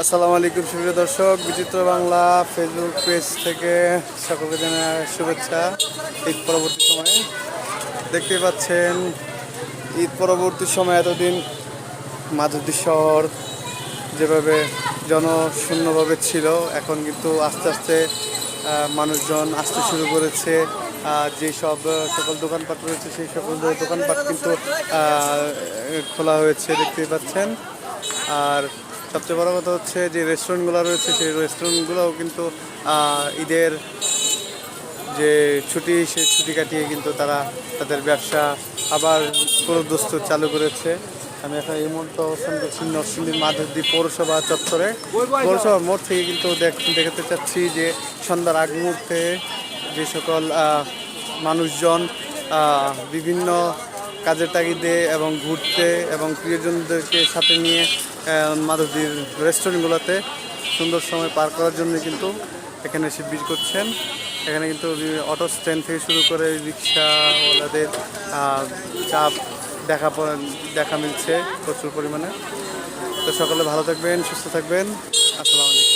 আসসালামু আলাইকুম সুপ্রিয় দর্শক। বিচিত্র বাংলা ফেসবুক পেজ থেকে সকলকে জানাই শুভেচ্ছা ঈদ পরবর্তী সময়ে। দেখতে পাচ্ছেন ঈদ পরবর্তী সময় এতদিন মাধুরী শহর যেভাবে জনশূন্যভাবে ছিল এখন কিন্তু আস্তে আস্তে মানুষজন আসতে শুরু করেছে। যেসব আহ, সকল দোকানপাট রয়েছে সেই সকল দোকানপাট কিন্তু খোলা হয়েছে দেখতেই পাচ্ছেন। আর সবচেয়ে বড় কথা হচ্ছে যে রেস্টুরেন্টগুলো রয়েছে, সেই রেস্টুরেন্টগুলোও কিন্তু ঈদের যে ছুটি, সেই ছুটি কাটিয়ে কিন্তু তারা তাদের ব্যবসা আবার পুরোদস্ত চালু করেছে। আমি এখন এই মুহূর্তে অবস্থান করছি নরসিংদী মাধবদ্বীপ পৌরসভা চত্বরে। পৌরসভা মোড় থেকে কিন্তু দেখ- দেখাতে চাচ্ছি যে সন্ধ্যার আগ মুহূর্তে যে সকল মানুষজন বিভিন্ন কাজের তাগিদে এবং ঘুরতে এবং প্রিয়জনদেরকে সাথে নিয়ে মাধবদীর রেস্টুরেন্টগুলোতে সুন্দর সময় পার করার জন্য কিন্তু এখানে এসে ভিড় করছেন। এখানে কিন্তু অটো স্ট্যান্ড থেকে শুরু করে রিক্সাওয়ালাদের চাপ দেখা দেখা মিলছে প্রচুর পরিমাণে। তো সকলে ভালো থাকবেন, সুস্থ থাকবেন। আসসালামু আলাইকুম।